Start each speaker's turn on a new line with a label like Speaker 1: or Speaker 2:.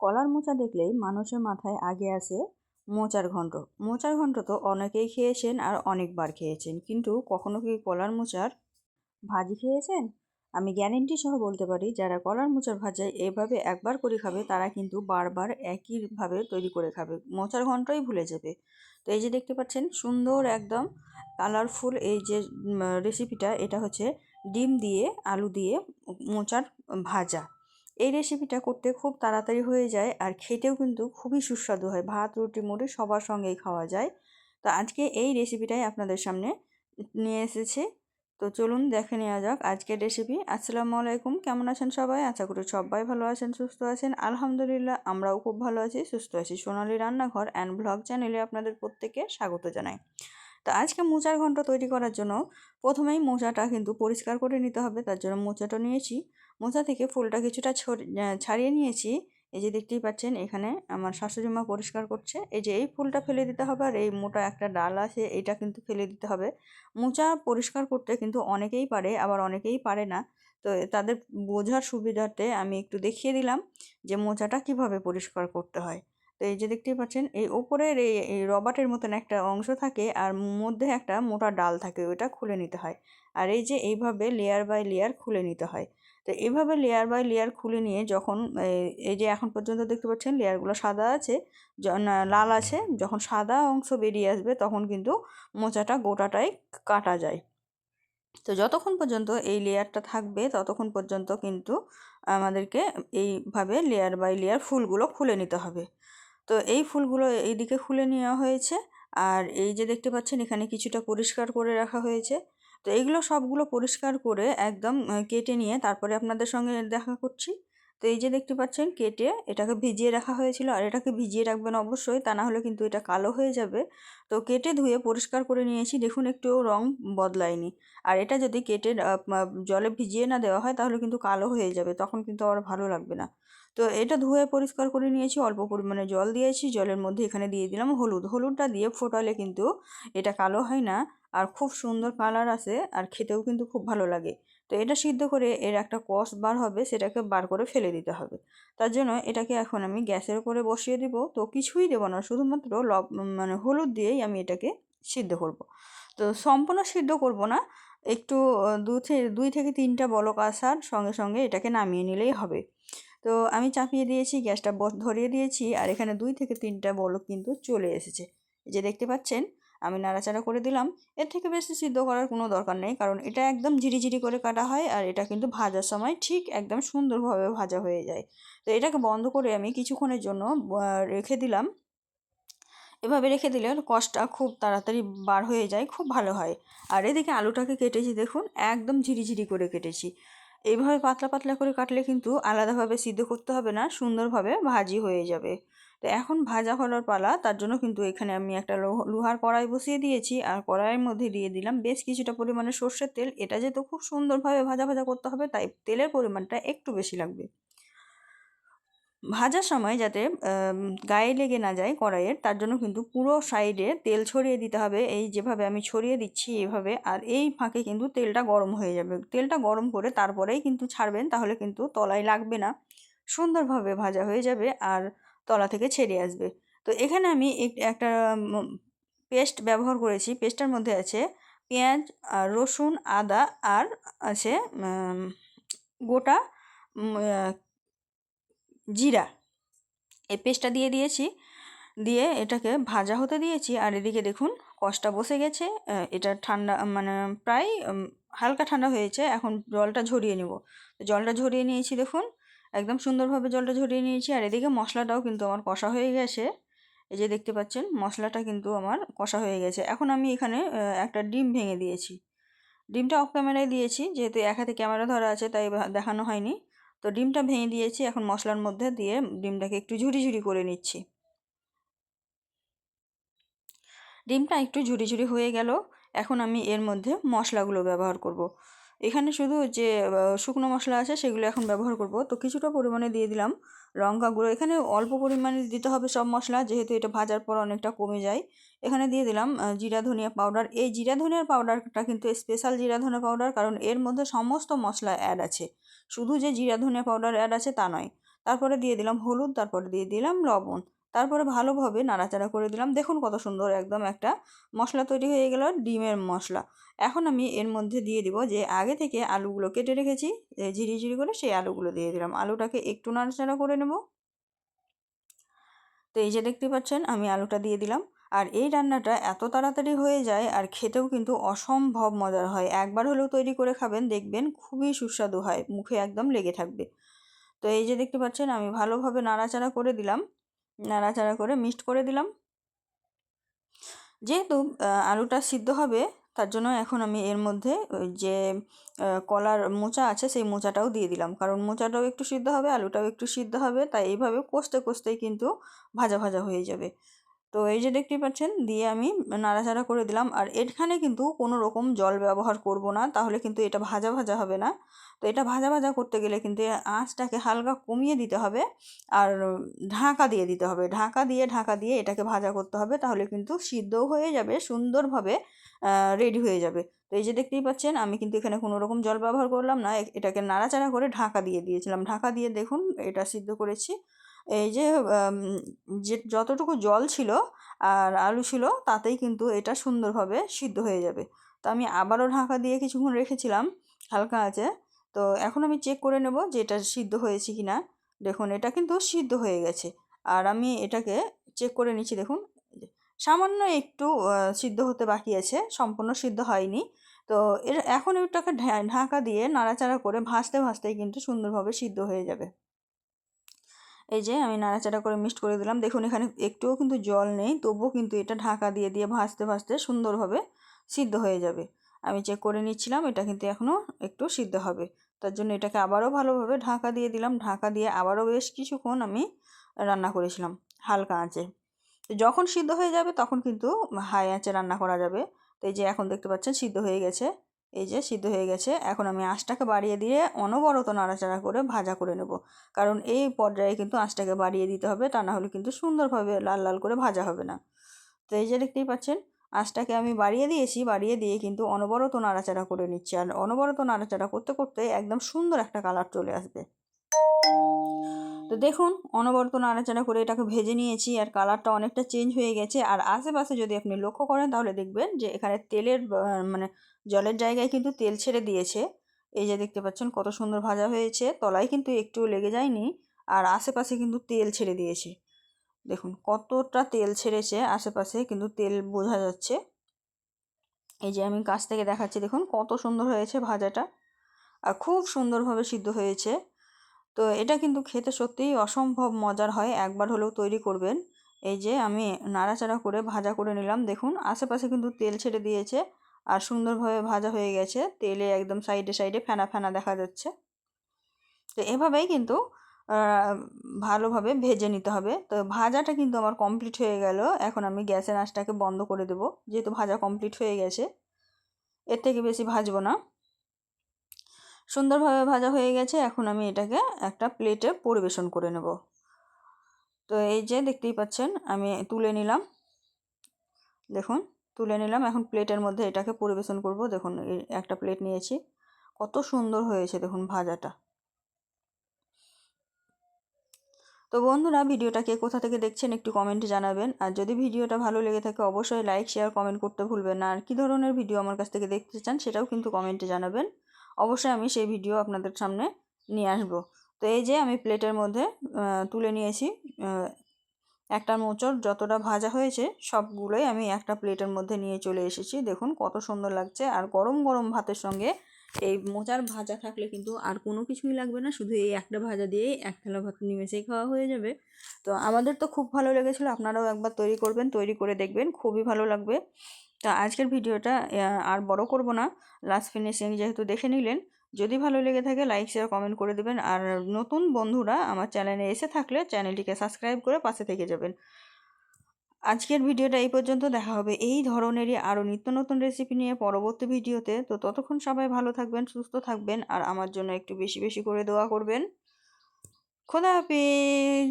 Speaker 1: কলার মোচা দেখলেই মানুষের মাথায় আগে আসে মোচার ঘন্ট মোচার ঘন্ট তো অনেকেই খেয়েছেন আর অনেকবার খেয়েছেন। কিন্তু কখনো কি কলার মোচার ভাজি খেয়েছেন? আমি গ্যারেন্টি সহ বলতে পারি, যারা কলার মোচার ভাজা এভাবে একবার করে খাবে, তারা কিন্তু বারবার একইভাবে তৈরি করে খাবে। মোচার ঘন্টই ভুলে যাবে। তো এই যে দেখতে পাচ্ছেন, সুন্দর একদম কালারফুল এই যে রেসিপিটা এটা হচ্ছে ডিম দিয়ে, আলু দিয়ে মোচার ভাজা। এই রেসিপিটা করতে খুব তাড়াতাড়ি হয়ে যায় আর খেতেও কিন্তু খুবই সুস্বাদু হয়। ভাত, রুটি, মুড়ি সবার সঙ্গেই খাওয়া যায়। তো আজকে এই রেসিপিটাই আপনাদের সামনে নিয়ে এসেছি। তো চলুন দেখে নেওয়া যাক আজকের রেসিপি আসসালামু আলাইকুম, কেমন আছেন সবাই? আশা করি সবাই ভালো আছেন, সুস্থ আছেন। আলহামদুলিল্লাহ, আমরাও খুব ভালো আছি, সুস্থ আছি। সোনালি রান্নাঘর অ্যান্ড ব্লগ চ্যানেলে আপনাদের প্রত্যেকে স্বাগত জানাই। তো আজকে মোচার ঘন্ট তৈরি করার জন্য প্রথমেই মোচাটা কিন্তু পরিষ্কার করে নিতে হবে। তার জন্য মোচাটা নিয়েছি। মোচা থেকে ফুলটা কিছুটা ছাড়িয়ে নিয়েছি। এই যে দেখতেই পাচ্ছেন, এখানে আমার শাশুড়ি মা পরিষ্কার করছে। এই যে এই ফুলটা ফেলে দিতে হবে আর এই মোটা একটা ডাল আছে এটা কিন্তু ফেলে দিতে হবে। মোচা পরিষ্কার করতে কিন্তু অনেকেই পারে, আবার অনেকেই পারে না। তো তাদের বোঝার সুবিধাতে আমি একটু দেখিয়ে দিলাম যে মোচাটা কীভাবে পরিষ্কার করতে হয়। তো এই যে দেখতেই পাচ্ছেন, এই ওপরের এই রবাটের মতন একটা অংশ থাকে আর মধ্যে একটা মোটা ডাল থাকে, ওইটা খুলে নিতে হয়। আর এই যে এইভাবে লেয়ার বাই লেয়ার খুলে নিতে হয়। তো এইভাবে লেয়ার বাই লেয়ার খুলে নিয়ে যখন, এই যে এখন পর্যন্ত দেখতে পাচ্ছেন লেয়ারগুলো সাদা আছে লাল আছে, যখন সাদা অংশ বেরিয়ে আসবে তখন কিন্তু মোচাটা গোটাটাই কাটা যায়। তো যতক্ষণ পর্যন্ত এই লেয়ারটা থাকবে ততক্ষণ পর্যন্ত কিন্তু আমাদেরকে এইভাবে লেয়ার বাই লেয়ার ফুলগুলো খুলে নিতে হবে। তো এই ফুলগুলো এইদিকে খুলে নেওয়া হয়েছে। আর এই যে দেখতে পাচ্ছেন, এখানে কিছুটা পরিষ্কার করে রাখা হয়েছে। তো এইগুলো সবগুলো পরিষ্কার করে একদম কেটে নিয়ে তারপরে আপনাদের সঙ্গে দেখা করছি। তো এই যে দেখতে পাচ্ছেন কেটে এটাকে ভিজিয়ে রাখা হয়েছিল। আর এটাকে ভিজিয়ে রাখবেন অবশ্যই, তা না হলে কিন্তু এটা কালো হয়ে যাবে। তো কেটে ধুয়ে পরিষ্কার করে নিয়েছি। দেখুন একটু রং বদলায়নি। আর এটা যদি কেটে জলে ভিজিয়ে না দেওয়া হয়, তাহলে কিন্তু কালো হয়ে যাবে। তখন কিন্তু আর ভালো লাগবে না। তো এটা ধুয়ে পরিষ্কার করে নিয়েছি, অল্প পরিমাণে জল দিয়েছি। জলের মধ্যে এখানে দিয়ে দিলাম হলুদ। হলুদটা দিয়ে ফোটালে কিন্তু এটা কালো হয় না। আর খুব সুন্দর কালার আসে, আর খেতেও কিন্তু খুব ভালো লাগে। তো এটা সিদ্ধ করে এর একটা কষ বার হবে, সেটাকে বার করে ফেলে দিতে হবে। তার জন্য এটাকে এখন আমি গ্যাসের উপরে বসিয়ে দিব। তো কিছুই দেবো না, শুধুমাত্র লব মানে হলুদ দিয়েই আমি এটাকে সিদ্ধ করব। তো সম্পূর্ণ সিদ্ধ করব না, একটু দু দুই থেকে তিনটা বলক আসার সঙ্গে সঙ্গে এটাকে নামিয়ে নিলেই হবে। তো আমি চাপিয়ে দিয়েছি, গ্যাসটা ধরিয়ে দিয়েছি, আর এখানে দুই থেকে তিনটা বলক কিন্তু চলে এসেছে। যে দেখতে পাচ্ছেন আমি নাড়াচাড়া করে দিলাম। এর থেকে বেশি সিদ্ধ করার কোনো দরকার নেই, কারণ এটা একদম ঝিরিঝিরি করে কাটা হয় আর এটা কিন্তু ভাজার সময় ঠিক একদম সুন্দরভাবে ভাজা হয়ে যায়। তো এটাকে বন্ধ করে আমি কিছুক্ষণের জন্য রেখে দিলাম। এভাবে রেখে দিলে কষটা খুব তাড়াতাড়ি বার হয়ে যায়, খুব ভালো হয়। আর এদিকে আলুটাকে কেটেছি দেখুন, একদম ঝিরিঝিরি করে কেটেছি। এইভাবে পাতলা পাতলা করে কাটলে কিন্তু আলাদাভাবে সিদ্ধ করতে হবে না, সুন্দরভাবে ভাজি হয়ে যাবে। তো এখন ভাজা হওয়ার পালা, তার জন্য কিন্তু এখানে আমি একটা লোহার কড়াই বসিয়ে দিয়েছি। আর কড়াইয়ের মধ্যে দিয়ে দিলাম বেশ কিছুটা পরিমাণে সর্ষের তেল। এটা যেহেতু খুব সুন্দরভাবে ভাজা ভাজা করতে হবে, তাই তেলের পরিমাণটা একটু বেশি লাগবে। ভাজার সময় যাতে গায়ে লেগে না যায় কড়াইয়ের, তার জন্য কিন্তু পুরো সাইডে তেল ছড়িয়ে দিতে হবে। এই যেভাবে আমি ছড়িয়ে দিচ্ছি এভাবে, আর এই ফাঁকে কিন্তু তেলটা গরম হয়ে যাবে। তেলটা গরম করে তারপরেই কিন্তু ছাড়বেন, তাহলে কিন্তু তলায় লাগবে না। সুন্দরভাবে ভাজা হয়ে যাবে। আর তলা থেকে ছেড়ে আসবে। তো এখানে আমি একটা পেস্ট ব্যবহার করেছি। পেস্টটার মধ্যে আছে পেঁয়াজ রসুন, আদা আর আছে গোটা জিরা। এই পেস্টটা দিয়ে দিয়েছি। দিয়ে এটাকে ভাজা হতে দিয়েছি আর এদিকে দেখুন কষটা বসে গেছে। এটা ঠান্ডা মানে প্রায় হালকা ঠান্ডা হয়েছে। এখন জলটা ঝরিয়ে নেব। জলটা ঝরিয়ে নিয়েছি দেখুন। একদম সুন্দরভাবে জলটা ঝরিয়ে নিয়েছি। আর এদিকে মশলাটাও কিন্তু আমার কষা হয়ে গেছে। এই যে দেখতে পাচ্ছেন, মশলাটা কিন্তু আমার কষা হয়ে গেছে। এখন আমি এখানে একটা ডিম ভেঙে দিয়েছি। ডিমটা অফ ক্যামেরায় দিয়েছি, যেহেতু এক হাতে ক্যামেরা ধরা আছে, তাই দেখানো হয়নি। তো ডিমটা ভেঙে দিয়েছি, এখন মশলার মধ্যে দিয়ে ডিমটাকে একটু ঝুড়ি ঝুড়ি করে নিচ্ছি। ডিমটা একটু ঝুড়ি ঝুড়ি হয়ে গেল। এখন আমি এর মধ্যে মশলাগুলো ব্যবহার করব। এখানে শুধু যে শুকনো মশলা আছে সেগুলো এখন ব্যবহার করব। তো কিছুটা পরিমাণে দিয়ে দিলাম লঙ্কা গুঁড়ো। এখানে অল্প পরিমাণে দিতে হবে সব মশলা, যেহেতু এটা ভাজার পর অনেকটা কমে যায়। এখানে দিয়ে দিলাম জিরা, ধনিয়া পাউডার। এই জিরা ধনিয়ার পাউডারটা কিন্তু স্পেশাল জিরা, ধনিয়া পাউডার, কারণ এর মধ্যে সমস্ত মশলা অ্যাড আছে। শুধু যে জিরা, ধনিয়া পাউডার অ্যাড আছে তা নয়। তারপরে দিয়ে দিলাম হলুদ, তারপরে দিয়ে দিলাম লবণ। তারপরে ভালোভাবে নাড়াচাড়া করে দিলাম। দেখুন কত সুন্দর একদম একটা মশলা তৈরি হয়ে গেল, ডিমের মশলা। এখন আমি এর মধ্যে দিয়ে দিব যে আগে থেকে আলুগুলো কেটে রেখেছি ঝিরি ঝিরি করে সেই আলুগুলো দিয়ে দিলাম। আলুটাকে একটু নাড়াচাড়া করে নেব। তো এই যে দেখতে পাচ্ছেন, আমি আলুটা দিয়ে দিলাম। আর এই রান্নাটা এত তাড়াতাড়ি হয়ে যায় আর খেতেও কিন্তু অসম্ভব মজার হয়। একবার হলেও তৈরি করে খাবেন, দেখবেন খুবই সুস্বাদু হয়, মুখে একদম লেগে থাকবে। তো এই যে দেখতে পাচ্ছেন, আমি ভালোভাবে নাড়াচাড়া করে দিলাম। নাড়াচাড়া করে মিক্সড করে দিলাম। যেহেতু আলুটা সিদ্ধ হবে, তার জন্য এখন আমি এর মধ্যে যে কলার মোচা আছে, সেই মোচাটাও দিয়ে দিলাম। কারণ মোচাটাও একটু সিদ্ধ হবে, আলুটাও একটু সিদ্ধ হবে, তাই এইভাবে কষতে, কষতেই কিন্তু ভাজা ভাজা হয়ে যাবে। তো এই যে দেখতেই পাচ্ছেন, দিয়ে আমি নাড়াচাড়া করে দিলাম। আর এখানে কিন্তু কোনো রকম জল ব্যবহার করব না, তাহলে কিন্তু এটা ভাজা ভাজা হবে না। তো এটা ভাজা ভাজা করতে গেলে কিন্তু আঁচটাকে হালকা কমিয়ে দিতে হবে আর ঢাকা দিয়ে দিতে হবে। ঢাকা দিয়ে ঢাকা দিয়ে এটাকে ভাজা করতে হবে, তাহলে কিন্তু সিদ্ধও হয়ে যাবে, সুন্দরভাবে রেডি হয়ে যাবে। তো এই যে দেখতেই পাচ্ছেন, আমি কিন্তু এখানে কোনো রকম জল ব্যবহার করলাম না এটাকে নাড়াচাড়া করে ঢাকা দিয়ে দিয়েছিলাম। ঢাকা দিয়ে দেখুন, এটা সিদ্ধ করেছি। এই যে যে যতটুকু জল ছিল আর আলু ছিল, তাতেই কিন্তু এটা সুন্দরভাবে সিদ্ধ হয়ে যাবে। তো আমি আবারও ঢাকা দিয়ে কিছুক্ষণ রেখেছিলাম, হালকা আছে। তো এখন আমি চেক করে নেব যে এটা সিদ্ধ হয়েছে কি না দেখুন, এটা কিন্তু সিদ্ধ হয়ে গেছে। আর আমি এটাকে চেক করে নিচ্ছি, দেখুন। সামান্য একটু সিদ্ধ হতে বাকি আছে, সম্পূর্ণ সিদ্ধ হয়নি। তো এর, এখন এটাকে ঢাকা দিয়ে নাড়াচাড়া করে ভাজতে, ভাজতেই কিন্তু সুন্দরভাবে সিদ্ধ হয়ে যাবে। এই যে আমি নাড়াচাড়া করে মিক্সড করে দিলাম। দেখুন, এখানে একটুও কিন্তু জল নেই, তবুও কিন্তু এটা ঢাকা দিয়ে দিয়ে ভাজতে ভাজতে সুন্দরভাবে সিদ্ধ হয়ে যাবে। আমি চেক করে নিচ্ছিলাম, এটা কিন্তু এখনও একটু সিদ্ধ হবে। তার জন্য এটাকে আবারও ভালোভাবে ঢাকা দিয়ে দিলাম। ঢাকা দিয়ে আবারও বেশ কিছুক্ষণ আমি রান্না করেছিলাম হালকা আঁচে। যখন সিদ্ধ হয়ে যাবে, তখন কিন্তু হাই আঁচে রান্না করা যাবে। তো এই যে এখন দেখতে পাচ্ছেন, সিদ্ধ হয়ে গেছে। এই যে সিদ্ধ হয়ে গেছে। এখন আমি আঁচটাকে বাড়িয়ে দিয়ে অনবরত নাড়াচাড়া করে ভাজা করে নেব। কারণ এই পর্যায়ে কিন্তু আঁচটাকে বাড়িয়ে দিতে হবে, তা না হলে কিন্তু সুন্দরভাবে লাল লাল করে ভাজা হবে না। তো এই যে দেখতেই পাচ্ছেন আঁচটাকে আমি বাড়িয়ে দিয়েছি, বাড়িয়ে দিয়ে কিন্তু অনবরত নাড়াচাড়া করে নিচ্ছি। আর অনবরত নাড়াচাড়া করতে করতে একদম সুন্দর একটা কালার চলে আসবে। তো দেখুন, অনবরত নাড়াচাড়া করে এটাকে ভেজে নিয়েছি আর কালারটা অনেকটা চেঞ্জ হয়ে গেছে। আর আশেপাশে যদি আপনি লক্ষ্য করেন, তাহলে দেখবেন যে এখানে তেলের মানে জলের জায়গায় কিন্তু তেল ছেড়ে দিয়েছে। এই যে দেখতে পাচ্ছেন, কত সুন্দর ভাজা হয়েছে। তলায় কিন্তু একটু লেগে যায়নি আর আশেপাশে কিন্তু তেল ছেড়ে দিয়েছে। দেখুন, কতটা তেল ছেড়েছে আশেপাশে, কিন্তু তেল বোঝা যাচ্ছে। এই যে আমি কাছ থেকে দেখাচ্ছি, দেখুন কত সুন্দর হয়েছে ভাজাটা। আর খুব সুন্দরভাবে সিদ্ধ হয়েছে। তো এটা কিন্তু খেতে সত্যিই অসম্ভব মজার হয়, একবার হলেও তৈরি করবেন। এই যে আমি নাড়াচাড়া করে ভাজা করে নিলাম, দেখুন আশেপাশে কিন্তু তেল ছেড়ে দিয়েছে আর সুন্দরভাবে ভাজা হয়ে গেছে, তেলে একদম সাইডে সাইডে ফেনা ফেনা দেখা যাচ্ছে। তো এভাবেই কিন্তু ভালোভাবে ভেজে নিতে হবে। তো ভাজাটা কিন্তু আমার কমপ্লিট হয়ে গেল, এখন আমি গ্যাসের আঁচটাকে বন্ধ করে দেবো, যেহেতু ভাজা কমপ্লিট হয়ে গেছে। এর থেকে বেশি ভাজবো না। সুন্দরভাবে ভাজা হয়ে গেছে। এখন আমি এটাকে একটা প্লেটে পরিবেশন করে নেব। তো এই যে দেখতেই পাচ্ছেন, আমি তুলে নিলাম। দেখুন, তুলে নিলাম। এখন প্লেটের মধ্যে এটাকে পরিবেশন করব। দেখুন একটা প্লেট নিয়েছি। কত সুন্দর হয়েছে দেখুন ভাজাটা। তো বন্ধুরা, ভিডিওটা কে কোথা থেকে দেখছেন একটু কমেন্টে জানাবেন। আর যদি ভিডিওটা ভালো লেগে থাকে, অবশ্যই লাইক শেয়ার কমেন্ট করতে ভুলবেন না। আর কী ধরনের ভিডিও আমার কাছ থেকে দেখতে চান, সেটাও কিন্তু কমেন্টে জানাবেন। অবশ্যই আমি সেই ভিডিও আপনাদের সামনে নিয়ে আসব। তো এই যে আমি প্লেটের মধ্যে তুলে নিয়েছি একটা মোচর যতটা ভাজা হয়েছে সবগুলোই আমি একটা প্লেটের মধ্যে নিয়ে চলে এসেছি। দেখুন কত সুন্দর লাগছে। আর গরম গরম ভাতের সঙ্গে এই মোচার ভাজা থাকলে কিন্তু আর কোনো কিছুই লাগবে না। শুধু এই একটা ভাজা দিয়েই এক থালা ভাত নিমেষেই খাওয়া হয়ে যাবে। তো আমাদের তো খুব ভালো লেগেছিলো। আপনারাও একবার তৈরি করবেন, তৈরি করে দেখবেন। খুবই ভালো লাগবে। তো আজকের ভিডিওটা আর বড় করব না। লাস্ট ফিনিশিং যেহেতু দেখে নিলেন, যদি ভালো লেগে থাকে লাইক শেয়ার কমেন্ট করে দেবেন। আর নতুন বন্ধুরা আমার চ্যানেলে এসে থাকলে চ্যানেলটিকে সাবস্ক্রাইব করে পাশে থেকে যাবেন। আজকের ভিডিওটা এই পর্যন্ত। দেখা হবে এই ধরনেরই আরও নিত্য নতুন রেসিপি নিয়ে পরবর্তী ভিডিওতে। তো ততক্ষণ সবাই ভালো থাকবেন, সুস্থ থাকবেন। আর আমার জন্য একটু বেশি বেশি করে দোয়া করবেন। খোদা হাফিজ!